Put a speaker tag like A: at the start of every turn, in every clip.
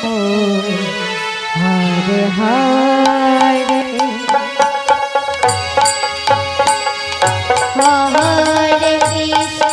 A: হরে হরে
B: হরে কৃষ্ণ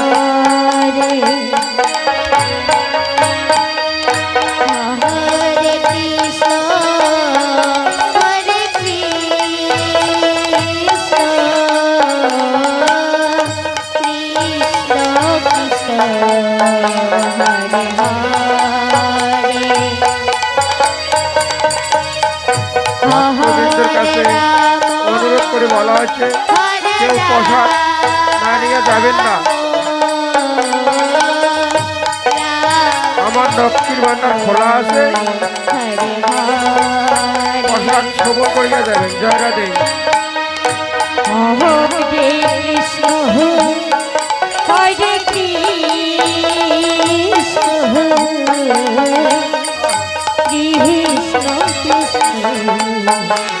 C: অনুরোধ করে বলা হচ্ছে কেউ প্রসাদ না নিয়ে যাবেন না। আমার লক্ষ্মীর ভান্ডার খোলা আছে। প্রসাদ সবল করিয়া যাবেন। জয় রাধে।
A: কৃষ্ণ, হরে কৃষ্ণ কৃষ্ণ।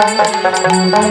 A: হরে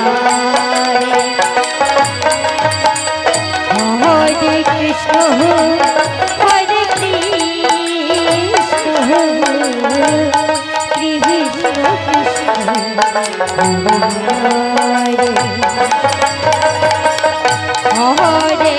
A: হরে হরে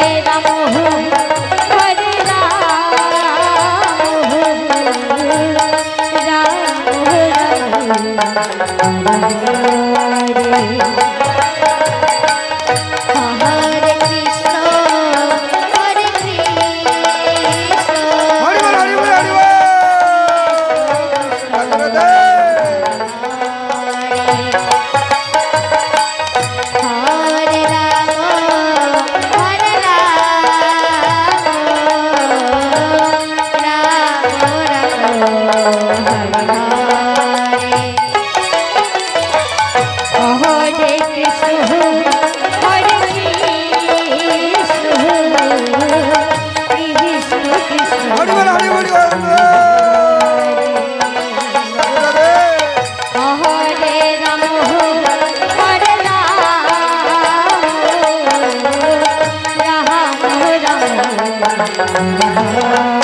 A: 啊。